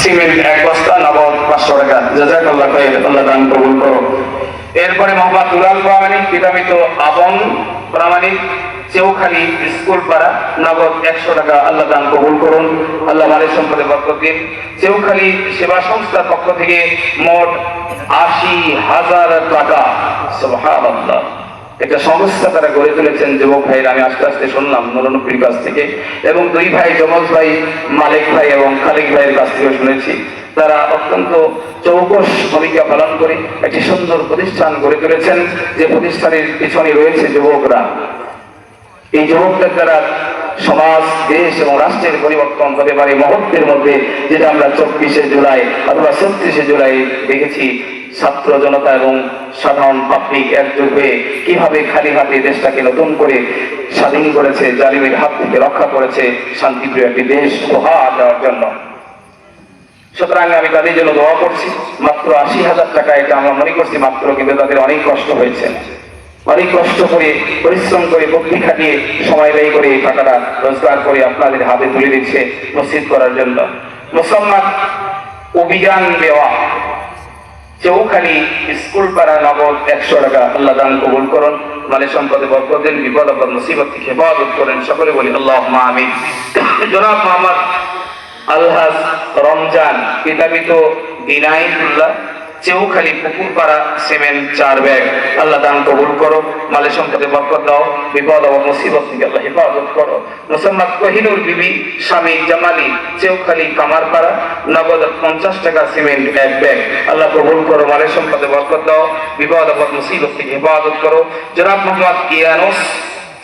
Cement এক বস্তা, নগদ পাঁচশো টাকা। জাজাক আল্লাহ আল্লাহ দান কবুল করো এরপরে মোহাম্মদ দুলাল প্রামাণিক পিতামিত আবন প্রামাণিক চেউখালি স্কুল পাড়া, নগদ একশো টাকা, আল্লাহ দান কবুল করুন। আল্লাহ মালের সম্পদে বরকত দিন। চেউখালি সেবা সংস্থার পক্ষ থেকে মোট আশি হাজার টাকা। সুবহানাল্লাহ। একটা সংস্থা তারা গড়ে তুলেছেন, যুবক ভাইয়ের আমি আস্তে আস্তে শুনলাম নুরনবীর কাছ থেকে, এবং দুই ভাই, যমজ ভাই, মালিক ভাই এবং খালিক ভাইয়ের কাছ থেকে শুনেছি। তারা অত্যন্ত চৌকস ভূমিকা পালন করে, একটি সুন্দর প্রতিষ্ঠান গড়ে তুলেছেন, যে প্রতিষ্ঠানের পিছনে রয়েছে যুবকরা। এই যুবকদের দ্বারা সমাজ, দেশ এবং রাষ্ট্রের পরিবর্তন হতে পারে, মুহূর্তের মধ্যে, যেটা আমরা চব্বিশে জুলাই অথবা ছত্রিশে জুলাই দেখেছি ছাত্র জনতা এবং সাধারণ পাবলিক একযোগ হয়ে কীভাবে খালি হাতে দেশটাকে নতুন করে স্বাধীন করেছে, জালিমের হাত থেকে রক্ষা করেছে, শান্তিপ্রিয় একটি দেশ উপহার দেওয়ার জন্য। সুতরাং আমি তাদের জন্য দোয়া করছি, মাত্র আশি হাজার টাকা এটা আমরা মনে করছি মাত্র, কিন্তু তাদের অনেক কষ্ট হয়েছে। অনেক কষ্ট করে, পরিশ্রম করে, বুদ্ধি খাটিয়ে সময় ব্যয় করে এই টাকাটা রোজগার করে আপনাদের হাতে তুলে দিচ্ছে মসজিদ করার জন্য। মুসলমান অভিযান দেওয়া। চৌখালি স্কুল পাড়া নগদ একশো টাকা আল্লাহ দান কবুল করুন। মানে সম্পদে বরকদিন দেন, বিপদ আপদ, মুসিবত থেকে হেফাজত করেন। সকলে বলি আল্লাহ আমিন। জনাব মোহাম্মদ আলহাজ রমজান পিতাবিত দিনাইতুল্লাহ চেউখালি পুকুর পাড়া সিমেন্ট চার ব্যাগ। আল্লাহ দান কবুল করো মালে সম্পদে বরকত দাও, বিপদ ও মুসিবত থেকে আল্লাহ হেফাজত করো। মুসম্মদ কহিনুর বিবি, স্বামী জামালি চেউখালি কামারপাড়া, নগদ পঞ্চাশ টাকা সিমেন্ট, এক ব্যাগ। আল্লাহ কবুল করো মালে সম্পদে বরকত দাও, বিপদ আপদ মুসিবত থেকে হেফাজত করো। জনাব মোহাম্মদ কিয়ানোস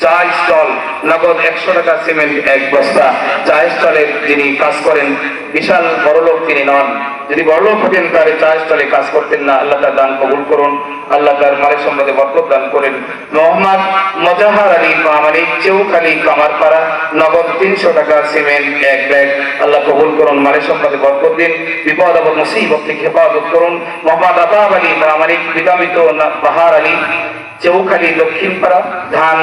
চা স্টল, নগদ একশো টাকা সিমেন্ট, এক বস্তা। চা স্টলের যিনি কাজ করেন, বিশাল বড়লোক তিনি নন। যদি বড়লোক হতেন, তাহলে চা স্টলে কাজ করতেন না। আল্লাহ তার দান কবুল করুন। আল্লাহ তার মালের সম্বন্ধে বরকত দান করেন। মোহাম্মদ মজাহার আলী পামানি চৌখালী কামারপাড়া, নগদ তিনশো টাকা সিমেন্ট, এক ব্যাগ। আল্লাহ কবুল করুন মালের সম্পদে বরকত দিন। বিপদ আপদ, মুসিবত থেকে হেফাজত করুন। মোহাম্মদ আতাব আলী পামানি বিকামিত বাহার আলী। চৌখালি দক্ষিণপাড়া ধান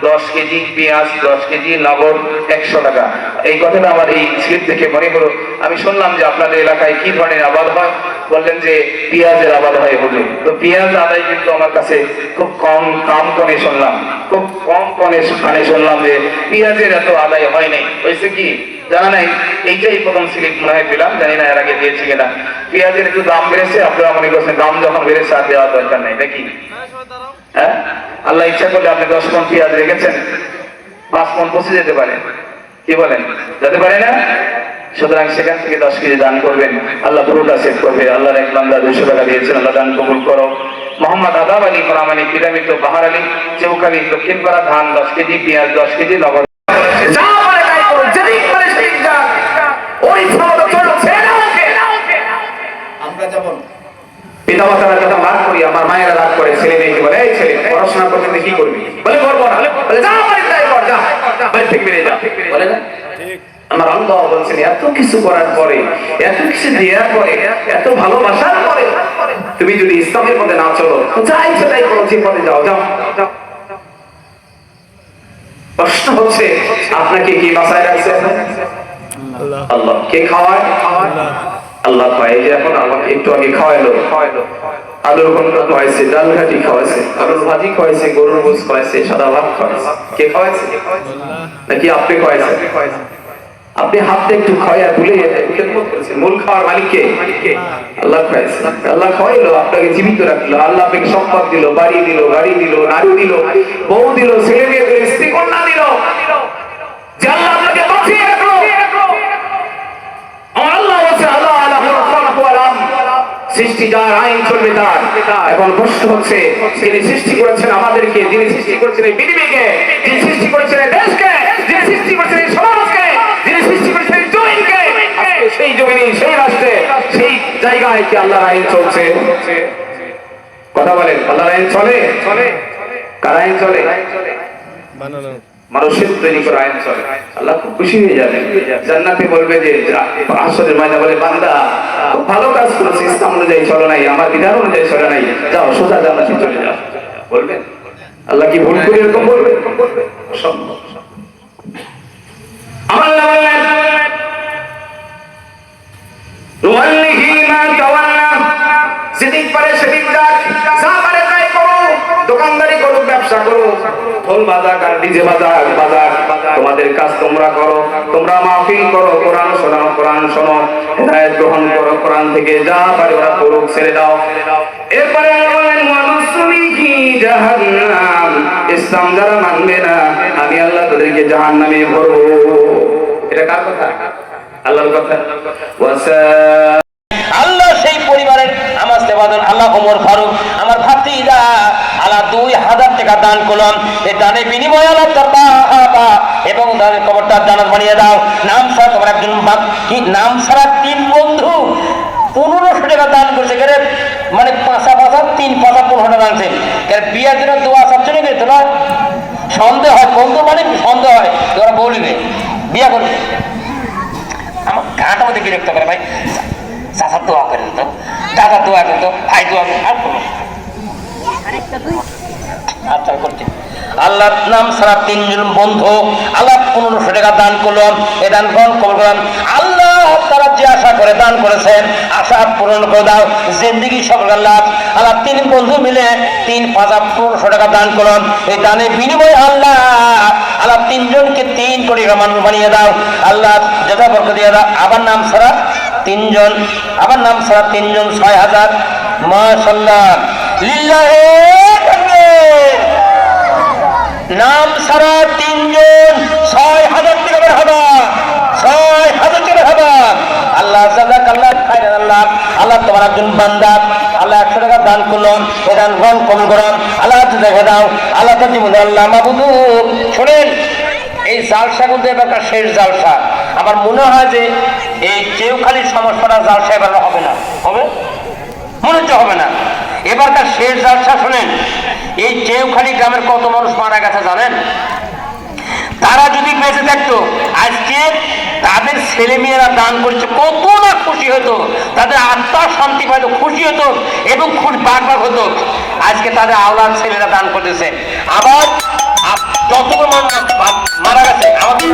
দশ কেজি, পেঁয়াজ দশ কেজি নগদ একশো টাকা। এই কথাটা আমার এই স্লিপ থেকে মনে হলো। আমি শুনলাম যে আপনাদের এলাকায় কি ধরনের আবাদ হয়? বললেন যে পেঁয়াজের আবাদ হয় বলে। তো পেঁয়াজ আদায় কিন্তু আমার কাছে খুব কম কম কনে শুনলাম। খুব কম কনে মানে শুনলাম যে পেঁয়াজের এত আদায় হয় নাই। হয়েছে কি? জানা নাই, এইটাই প্রথম স্লিপ মনে হয় পেলাম, জানি না এর আগে দিয়েছি কিনা। পেঁয়াজের একটু দাম বেড়েছে, আপনারা মনে করছেন দাম যখন বেড়েছে আর দেওয়ার দরকার নেই, নাকি? হ্যাঁ? আল্লাহ ইচ্ছা করলে আপনি দশ মন পেঁয়াজ রেখেছেন, পাঁচ মন পচে যেতে পারে। কি বলেন? যেতে পারে না? সুতরাং সেখান থেকে দশ কেজি দান করবেন, আল্লাহ পুরোটা সেভ করবে। আল্লাহর এক বান্দা দুইশো টাকা দিয়েছেন, আল্লাহ দান কবুল করো। মোহাম্মদ আদাব আলী প্রামাণিক পিরামিত বাহার আলী চৌখালী দক্ষিণপাড়া ধান, দশ কেজি, পেঁয়াজ, দশ কেজি, নগদ যা পারে তাই করো যেদিক পারে সেদিক যা ওই ক্ষমতা চলছে না ওকে আমরা যেমন পিতা মাতার কথা রাগ করি আমার মায়েরা রাগ করে ছেলে মেয়েকে বলে এই ছেলে পড়াশোনা করতে কি করবি? বলে করব না। বলে যা তাই কর যা। বাড়ি থেকে বেরিয়ে যা। বলে না আমার আল্লাহ বলছেন এত কিছু করার পরে এত কিছু দেওয়ার পরে এত ভালোবাসার পরে তুমি যদি ইসলামের পথে না চলো তো যা ইচ্ছে তাই করো যে পথে যাও যাও। যাও প্রশ্ন হচ্ছে আপনাকে কি বাসায় রাখছে? আল্লাহ। কে খাওয়ায়? আল্লাহ এই যে এখন আমাকে একটু আগে খাওয়াইলো। আলুর ঘন্ট খাওয়াইছে, ডাল ঘাটি খাওয়াইছে, আলুর ভাজি খাওয়াইছে, গরুর গোস খাওয়াইছে, সাদা ভাত খাওয়াইছে। কে খাওয়াইছে? নাকি আপনি খাওয়াইছে আপনি একটু ভুলে মূল খাওয়ার মালিককে আল্লাহ খাওয়াইছে। আল্লাহ খাওয়াইলো, আপনাকে জীবিত রাখল, আল্লাহ আপনাকে সম্পদ দিল, বাড়ি দিল, গাড়ি দিল, নারী দিল, বউ দিল, ছেলে মেয়ে দিল, স্ত্রী কন্যা দিল আপনাকে বাঁচিয়ে রাখল আমার আল্লাহ বলছে আল্লাহ আল্লাহ খালকু আলাম সৃষ্টি যার আইন চলবে তার এখন প্রশ্ন হচ্ছে, যিনি সৃষ্টি করেছেন আমাদেরকে, যিনি সৃষ্টি করেছেন এই পৃথিবীকে, যিনি সৃষ্টি করেছেন এই দেশকে, যিনি সৃষ্টি করেছেন এই সমাজকে, যিনি সৃষ্টি করেছেন এই জমিনকে সেই জমিনে সেই রাষ্ট্রে, সেই জায়গায় কি আল্লাহর আইন চলছে? কথা বলেন, আল্লাহর আইন চলে? চলে কার আইন চলে? মানুষের তৈরি করা আইন চলে। আল্লাহ খুব খুশি হয়ে যাবে। জান্নাতে বলবে যে আসলে মাইনা বলে, বান্দা, খুব ভালো কাজ করেছে ইসলাম অনুযায়ী চলো নাই, আমার বিধান অনুযায়ী চলে নাই, যাও, সোজা জান্নাতে চলে যাও। বলবেন? আল্লাহ কি ভুল করে এরকম বলবে অসম্ভব। বাজাক আর ডিজে বাজাক বাজাক তোমাদের কাজ তোমরা করো, তোমরা মাহফিল করো, কোরআন শোনাও, কোরআন শোনো, হেদায়েত গ্রহণ করো, কোরআন থেকে যা পারে ওরা করুক, ছেড়ে দাও। এরপরে বলেন ওয়ানুসলিহি জাহান্নাম। ইসলাম যারা মানবে না, আমি আল্লাহ তাদেরকে জাহান্নামে ভরবো। এটা কার কথা? আল্লাহর কথা। ওয়াসা আল্লাহ সেই পরিবারের আমার সেবাদন আল্লাহ ওমর ফারুক আমার ভাতিজা আল্লাহ দুই হাজার টাকা দান করলাম। এই দানের বিনিময়ে এবং তাদের কবরটা জানাত বানিয়ে দাও। নাম ছাড়া তোমার একজন কি নাম ছাড়া তিন বন্ধু? পনেরোশো টাকা দান করছে। কেন মানে পাঁচা পাঁচা, তিন পাঁচা পনেরো টাকা আনছে। কেন বিয়ের জন্য দোয়া সব চলে গেছে না সন্দেহ হয়। বন্ধু মানে সন্দেহ হয়? তোরা বলবে বিয়া করবে। আমার গাটা মধ্যে বিরক্ত করে ভাই? চাচা দোয়া করেন তো। দাদা দোয়া করেন তো। ভাই দোয়া করেন। আর করব আচ্ছা করছি আল্লাহর নাম ছাড়া তিনজন বন্ধু আল্লাহ পনেরোশো টাকা দান করলাম এ দান গ্রহণ করলাম আল্লাহ তারা যে আশা করে দান করেছেন, আশা পূরণ করে দাও। জিন্দিগি সফল আল্লাহ আল্লাহ তিন বন্ধু মিলে তিন পাঁচ পনেরোশো টাকা দান করলাম এই দানের বিনিময়ে আল্লাহ আল্লাহ তিনজনকে তিন কোটি মানুষ বানিয়ে দাও। আল্লাহ যথা বর্গ দিয়ে দাও। আবার নাম ছাড়া তিনজন, আবার নাম ছাড়া তিনজন ছয় হাজার। মাশাল্লাহ লিল্লাহে। নাম ছাড়া তিনজন। ছয় হাজার টাকা হবা। ছয় হাজার টাকা হবা। আল্লাহ আল্লাহ আল্লাহ। আল্লাহ তোমার একজন বান্দা। আল্লাহ একশো টাকা দান করলাম এ দান কম করলাম আল্লাহ দেখে দাও। আল্লাহ তো জীবন আল্লাহ। মাবুদু শোনেন, এই জালসা কিন্তু এবারকার শেষ জালসা। আমার মনে হয় যে এই চেউখালির সমস্যাটা জালসা এবার হবে না। হবে? তার শেষ যাত্রা শোনেন এই চেউখালি গ্রামের কত মানুষ মারা গেছে জানেন তারা যদি বেঁচে থাকতো আজকে তাদের ছেলে মেয়েরা দান করছে কত না খুশি হতো তাদের আত্মা শান্তি পাইতো খুশি হতো এবং খুব বাঘ বাঘ হতো আজকে তাদের আওলাদ ছেলেরা দান করতেছে আবার যত মারা গেছে আমাদের